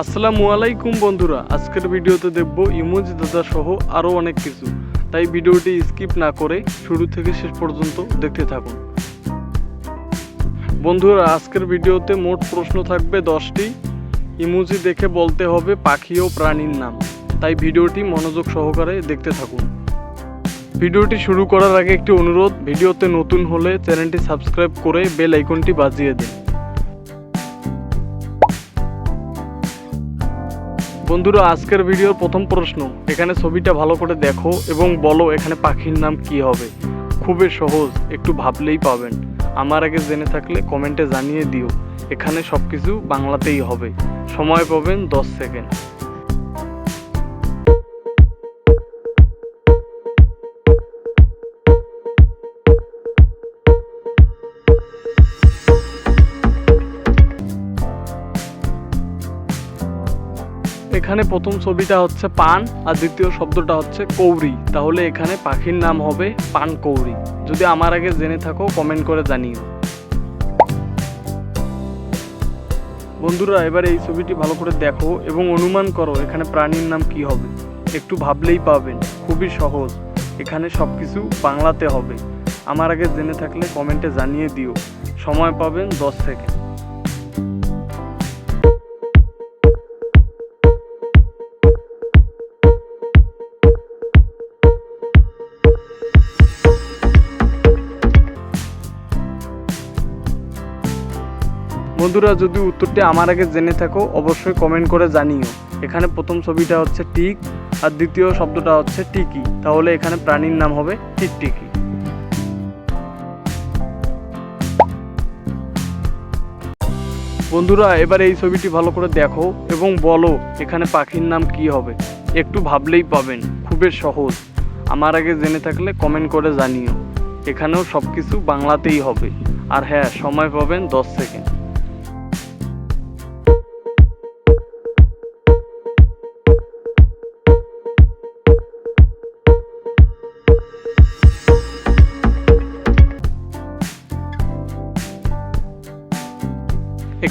আসসালামু আলাইকুম বন্ধুরা, আজকের ভিডিওতে দেখব ইমোজি দাদা সহ আরও অনেক কিছু। তাই ভিডিওটি স্কিপ না করে শুরু থেকে শেষ পর্যন্ত দেখতে থাকুন। বন্ধুরা, আজকের ভিডিওতে মোট প্রশ্ন থাকবে দশটি। ইমোজি দেখে বলতে হবে পাখি ও প্রাণীর নাম। তাই ভিডিওটি মনোযোগ সহকারে দেখতে থাকুন। ভিডিওটি শুরু করার আগে একটি অনুরোধ, ভিডিওতে নতুন হলে চ্যানেলটি সাবস্ক্রাইব করে বেল আইকনটি বাজিয়ে দিন। বন্ধুরা, আজকের ভিডিওর প্রথম প্রশ্ন, এখানে ছবিটা ভালো করে দেখো এবং বলো এখানে পাখির নাম কি হবে। খুবই সহজ, একটু ভাবলেই পাবেন। আমার আগে জেনে থাকলে কমেন্টে জানিয়ে দিও। এখানে সব কিছু বাংলাতেই হবে। সময় পাবেন দশ সেকেন্ড। এখানে প্রথম ছবিটা হচ্ছে পান, আর দ্বিতীয় শব্দটা হচ্ছে কৌরি। তাহলে এখানে পাখির নাম হবে পান কৌরি। যদি আমার আগে জেনে থাকো কমেন্ট করে জানিও। বন্ধুরা, এবার এই ছবিটি ভালো করে দেখো এবং অনুমান করো এখানে প্রাণীর নাম কি হবে। একটু ভাবলেই পাবেন, খুবই সহজ। এখানে সব কিছু বাংলাতে হবে। আমার আগে জেনে থাকলে কমেন্টে জানিয়ে দিও। সময় পাবেন দশ সেকেন্ড বন্ধুরা, যদি উত্তরটি আমার আগে জেনে থাকো, অবশ্যই কমেন্ট করে জানিও। এখানে প্রথম ছবিটা হচ্ছে টিক, আর দ্বিতীয় শব্দটা হচ্ছে টিকি। তাহলে এখানে প্রাণীর নাম হবে টিকটিকি। বন্ধুরা, এবার এই ছবিটি ভালো করে দেখো এবং বলো এখানে পাখির নাম কি হবে। একটু ভাবলেই পাবেন, খুবই সহজ। আমার আগে জেনে থাকলে কমেন্ট করে জানিও। এখানেও সব কিছু বাংলাতেই হবে। আর হ্যাঁ সময় পাবেন দশ সেকেন্ড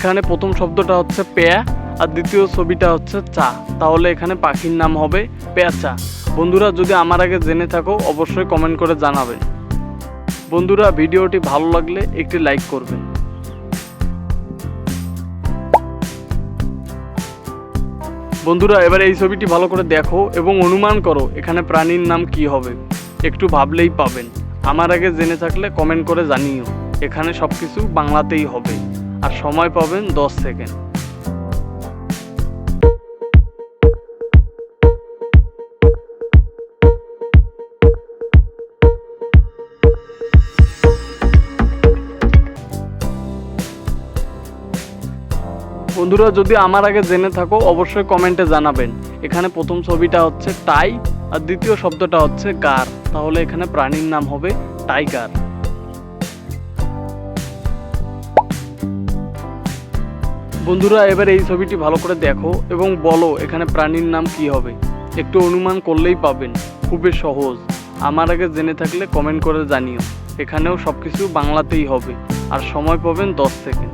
এখানে প্রথম শব্দটা হচ্ছে পেয়া আর দ্বিতীয় ছবিটা হচ্ছে চা। তাহলে এখানে পাখির নাম হবে পেঁচা। বন্ধুরা, যদি আমার আগে জেনে থাকো, অবশ্যই কমেন্ট করে জানাবেন বন্ধুরা, ভিডিওটি ভালো লাগলে একটি লাইক করবেন। বন্ধুরা, এবার এই ছবিটি ভালো করে দেখো এবং অনুমান করো, এখানে প্রাণীর নাম কি হবে? একটু ভাবলেই পাবেন। আমার আগে জেনে থাকলে কমেন্ট করে জানিও। এখানে সব কিছু বাংলাতেই হবে। আর সময় পাবেন দশ সেকেন্ড। বন্ধুরা, যদি আমার আগে জেনে থাকো, অবশ্যই কমেন্টে জানাবেন। এখানে প্রথম ছবিটা হচ্ছে টাই, আর দ্বিতীয় শব্দটা হচ্ছে গার। তাহলে এখানে প্রাণীর নাম হবে টাইগার। বন্ধুরা, এবার এই ছবিটি ভালো করে দেখো এবং বলো এখানে প্রাণীর নাম কি হবে। একটু অনুমান করলেই পাবেন, খুবই সহজ। আমার আগে জেনে থাকলে কমেন্ট করে জানিও। এখানেও সব কিছু বাংলাতেই হবে। আর সময় পাবেন দশ সেকেন্ড।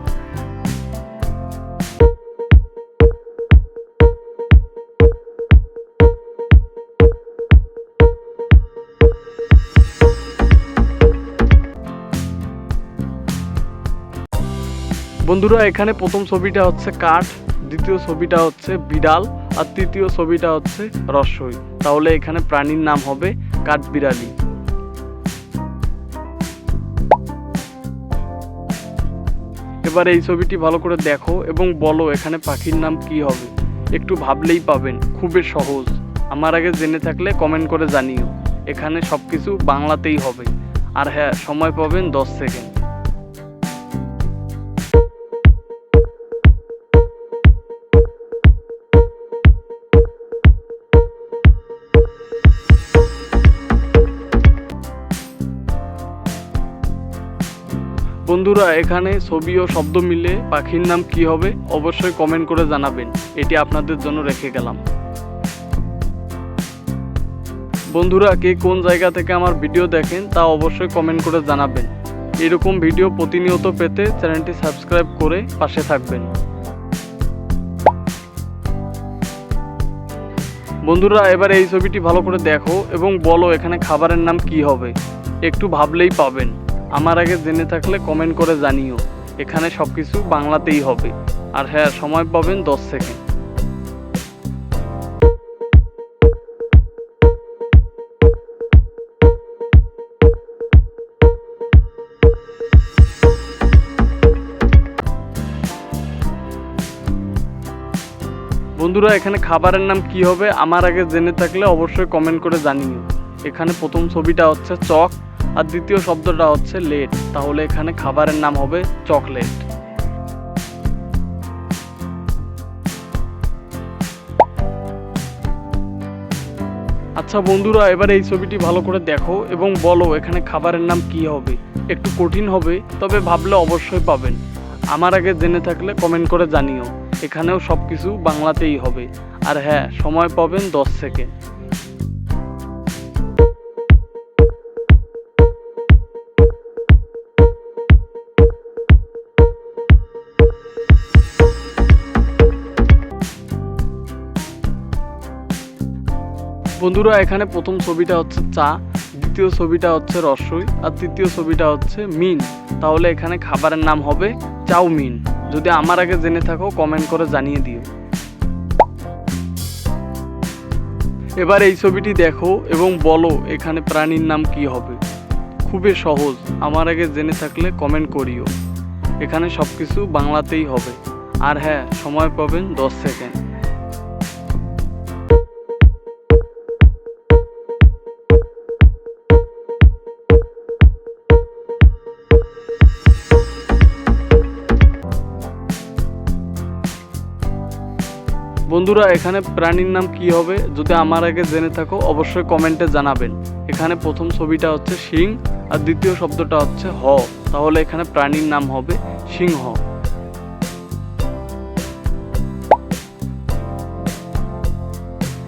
বন্ধুরা, এখানে প্রথম ছবিটা হচ্ছে কাঠ, দ্বিতীয় ছবিটা হচ্ছে বিড়াল, আর তৃতীয় ছবিটা হচ্ছে রসই। তাহলে এখানে প্রাণীর নাম হবে কাঠ বিড়ালি। এবার এই ছবিটি ভালো করে দেখো এবং বলো এখানে পাখির নাম কি হবে। একটু ভাবলেই পাবেন, খুবই সহজ। আমার আগে জেনে থাকলে কমেন্ট করে জানিও। এখানে সব কিছু বাংলাতেই হবে। আর হ্যাঁ সময় পাবেন দশ সেকেন্ড বন্ধুরা, এখানে ছবি ও শব্দ মিলে পাখির নাম কি হবে অবশ্যই কমেন্ট করে জানাবেন। এটি আপনাদের জন্য রেখে গেলাম। বন্ধুরা, কে কোন জায়গা থেকে আমার ভিডিও দেখেন তা অবশ্যই কমেন্ট করে জানাবেন। এরকম ভিডিও প্রতিনিয়ত পেতে চ্যানেলটি সাবস্ক্রাইব করে পাশে থাকবেন। বন্ধুরা, এবার এই ছবিটি ভালো করে দেখো এবং বলো এখানে খাবারের নাম কি হবে। একটু ভাবলেই পাবেন। আমার আগে জেনে থাকলে কমেন্ট করে জানিও। এখানে সব কিছু বাংলাতেই হবে। আর হ্যাঁ সময় পাবেন দশ সেকেন্ড বন্ধুরা, এখানে খাবারের নাম কি হবে? আমার আগে জেনে থাকলে অবশ্যই কমেন্ট করে জানিও। এখানে প্রথম ছবিটা হচ্ছে চক। আর দ্বিতীয় শব্দটা হচ্ছে লেট। তাহলে এখানে খাবারের নাম হবে চকলেট। আচ্ছা বন্ধুরা, এবার এই ছবিটি ভালো করে দেখো এবং বলো এখানে খাবারের নাম কি হবে। একটু কঠিন হবে, তবে ভাবলে অবশ্যই পাবেন। আমার আগে জেনে থাকলে কমেন্ট করে জানিও। এখানেও সব কিছু বাংলাতেই হবে। আর হ্যাঁ সময় পাবেন দশ সেকেন্ড। বন্ধুরা, এখানে প্রথম ছবিটা হচ্ছে চা, দ্বিতীয় ছবিটা হচ্ছে রসই, আর তৃতীয় ছবিটা হচ্ছে মিন। তাহলে এখানে খাবারের নাম হবে চাউমিন। যদি আমার আগে জেনে থাকো কমেন্ট করে জানিয়ে দিও। এবার এই ছবিটি দেখো এবং বলো এখানে প্রাণীর নাম কি হবে। খুবই সহজ, আমার আগে জেনে থাকলে কমেন্ট করিও। এখানে সব কিছু বাংলাতেই হবে। আর হ্যাঁ সময় পাবেন দশ সেকেন্ড। বন্ধুরা, এখানে প্রাণীর নাম কি হবে যদি আমার আগে জেনে থাকো, অবশ্যই কমেন্টে জানাবেন। এখানে প্রথম ছবিটা হচ্ছে সিং আর দ্বিতীয় শব্দটা হচ্ছে হ। তাহলে এখানে প্রাণীর নাম হবে সিংহ।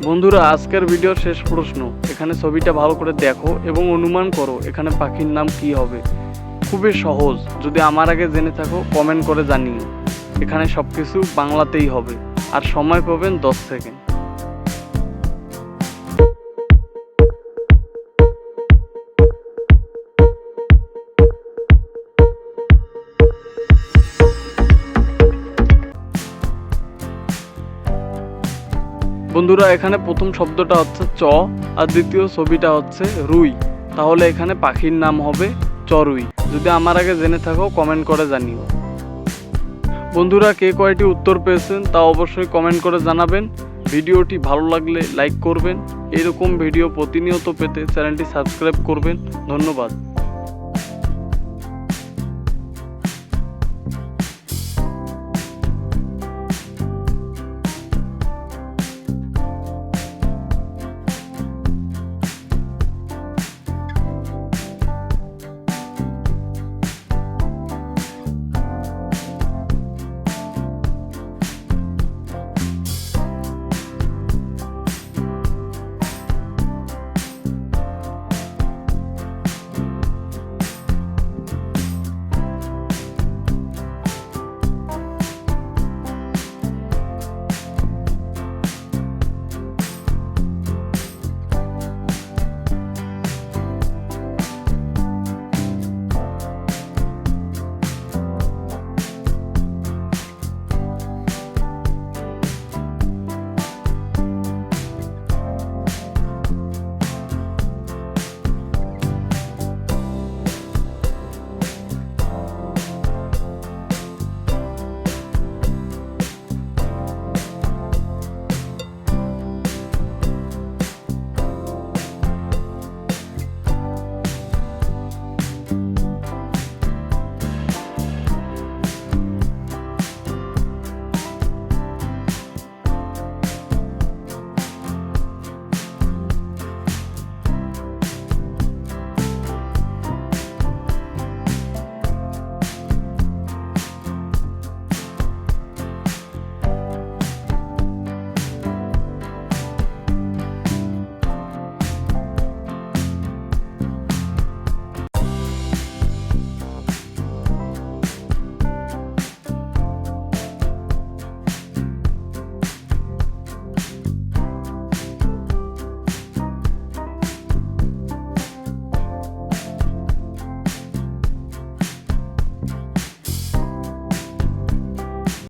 বন্ধুরা, আজকের ভিডিওর শেষ প্রশ্ন। এখানে ছবিটা ভালো করে দেখো এবং অনুমান করো এখানে পাখির নাম কি হবে। খুবই সহজ। যদি আমার আগে জেনে থাকো, কমেন্ট করে জানিও। এখানে সব কিছু বাংলাতেই হবে। আর সময় পাবেন দশ সেকেন্ড। বন্ধুরা, এখানে প্রথম শব্দটা হচ্ছে চ, আর দ্বিতীয় ছবিটা হচ্ছে রুই। তাহলে এখানে পাখির নাম হবে চরুই। যদি আমার আগে জেনে থাকো কমেন্ট করে জানিও। বন্ধুরা কে কয়টি উত্তর পেয়েছেন তা অবশ্যই কমেন্ট করে জানাবেন। ভিডিওটি ভালো লাগলে লাইক করবেন। এরকম ভিডিও প্রতিনিয়ত পেতে চ্যানেলটি সাবস্ক্রাইব করবেন। ধন্যবাদ।